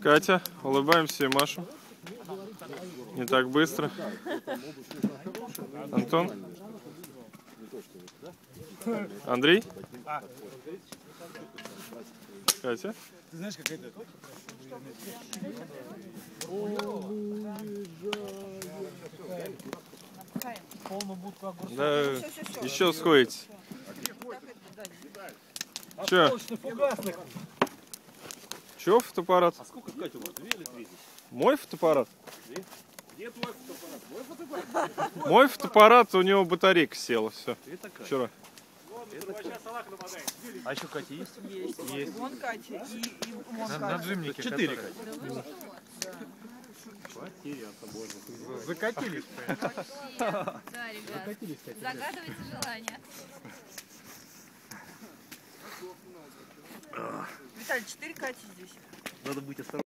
Катя, улыбаемся и Машу. Не так быстро. Антон? Андрей? Катя? Ты знаешь, как это? Полную будку огурцов. Да, еще сходите. Че? Че фотоаппарат? А сколько Катя у вас? Две или три? Мой фотоаппарат? Где твой фотоаппарат? Мой фотоаппарат? Мой фотоаппарат, у него батарейка села, все. Вчера. А еще Катя есть? Есть. Вон Катя и, и вон На Катя. джимнике. Четыре Катя. Закатились. Да, ребят. Загадывайте желание. Виталий, четыре Кати здесь. Надо быть осторожным.